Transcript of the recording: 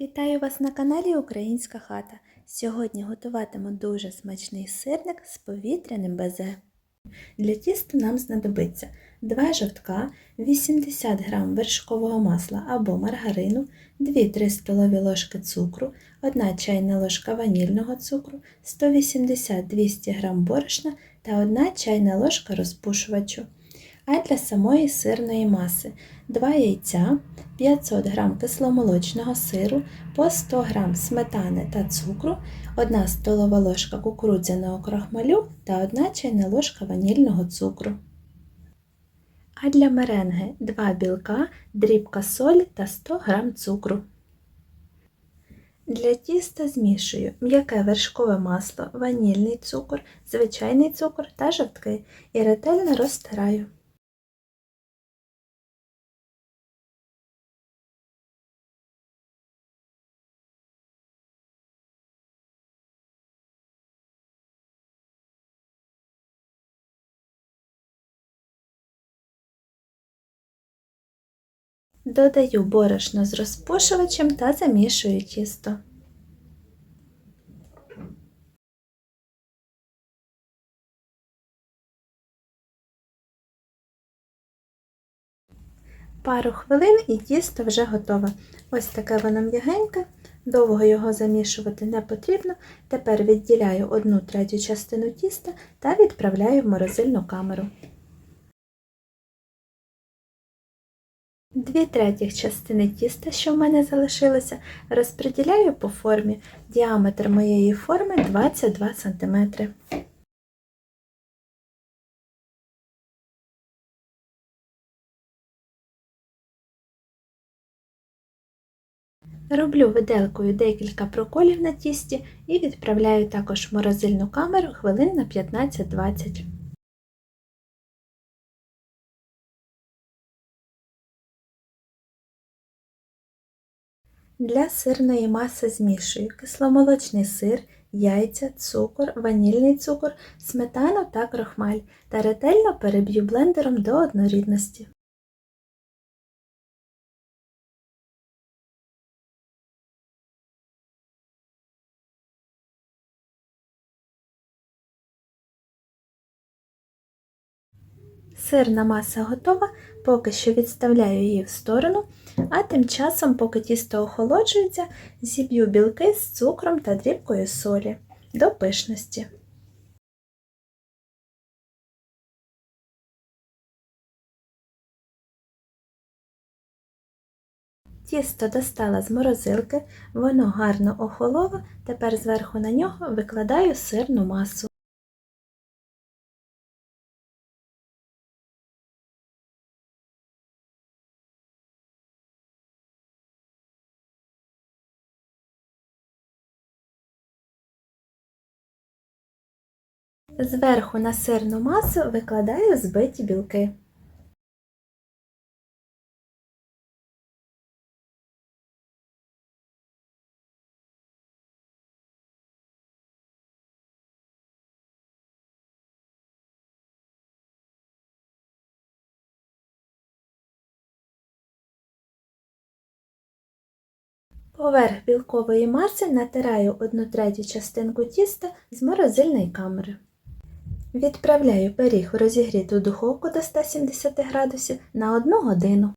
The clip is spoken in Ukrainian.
Вітаю вас на каналі Українська хата. Сьогодні готуватиму дуже смачний сирник з повітряним безе. Для тіста нам знадобиться 2 жовтка, 80 г вершкового масла або маргарину, 2-3 столові ложки цукру, 1 чайна ложка ванільного цукру, 180-200 г борошна та 1 чайна ложка розпушувачу. А для самої сирної маси 2 яйця, 500 г кисломолочного сиру, по 100 г сметани та цукру, 1 столова ложка кукурудзяного крахмалю та 1 чайна ложка ванільного цукру. А для меренги 2 білка, дрібка солі та 100 г цукру. Для тіста змішую м'яке вершкове масло, ванільний цукор, звичайний цукор та жовтки і ретельно розтираю. Додаю борошно з розпушувачем та замішую тісто. Пару хвилин і тісто вже готове. Ось таке воно м'ягеньке, довго його замішувати не потрібно. Тепер відділяю одну третю частину тіста та відправляю в морозильну камеру. Дві третіх частини тіста, що в мене залишилося, розподіляю по формі. Діаметр моєї форми 22 см. Роблю виделкою декілька проколів на тісті і відправляю також в морозильну камеру хвилин на 15-20. Для сирної маси змішую кисломолочний сир, яйця, цукор, ванільний цукор, сметану та крохмаль та ретельно переб'ю блендером до однорідності. Сирна маса готова, поки що відставляю її в сторону, а тим часом, поки тісто охолоджується, зіб'ю білки з цукром та дрібкою солі до пишності. Тісто достала з морозилки, воно гарно охололо, тепер зверху на нього викладаю сирну масу. Зверху на сирну масу викладаю збиті білки. Поверх білкової маси натираю 1 третю частинку тіста з морозильної камери. Відправляю пиріг у розігріту духовку до 170 градусів на 1 годину.